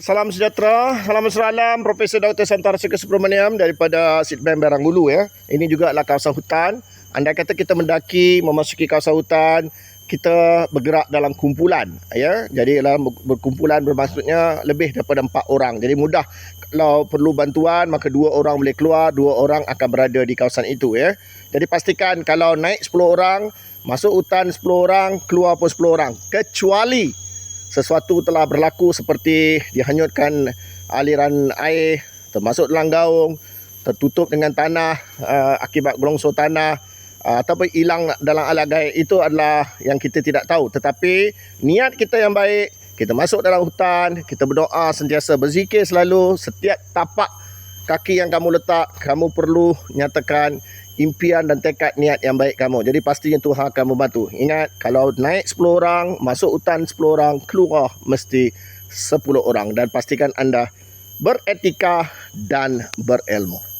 Salam sejahtera, salam seralam Profesor Dr. Santara Sekar Subramaniam daripada Sidban Barang Ulu ya. Ini juga adalah kawasan hutan. Andai kata kita mendaki memasuki kawasan hutan, kita bergerak dalam kumpulan ya. Jadi dalam berkumpulan bermaksudnya lebih daripada empat orang. Jadi mudah kalau perlu bantuan maka dua orang boleh keluar, dua orang akan berada di kawasan itu ya. Jadi pastikan kalau naik 10 orang, masuk hutan 10 orang, keluar pun 10 orang. Kecuali sesuatu telah berlaku seperti dihanyutkan aliran air termasuk dalam gaung tertutup dengan tanah uh, akibat gelongsor tanah uh, ataupun hilang dalam alagai itu adalah yang kita tidak tahu. Tetapi niat kita yang baik kita masuk dalam hutan kita berdoa sentiasa berzikir selalu setiap tapak kaki yang kamu letak kamu perlu nyatakan impian dan tekad niat yang baik kamu. Jadi pastinya Tuhan akan membantu. Ingat kalau naik 10 orang, masuk hutan 10 orang, keluar mesti 10 orang dan pastikan anda beretika dan berilmu.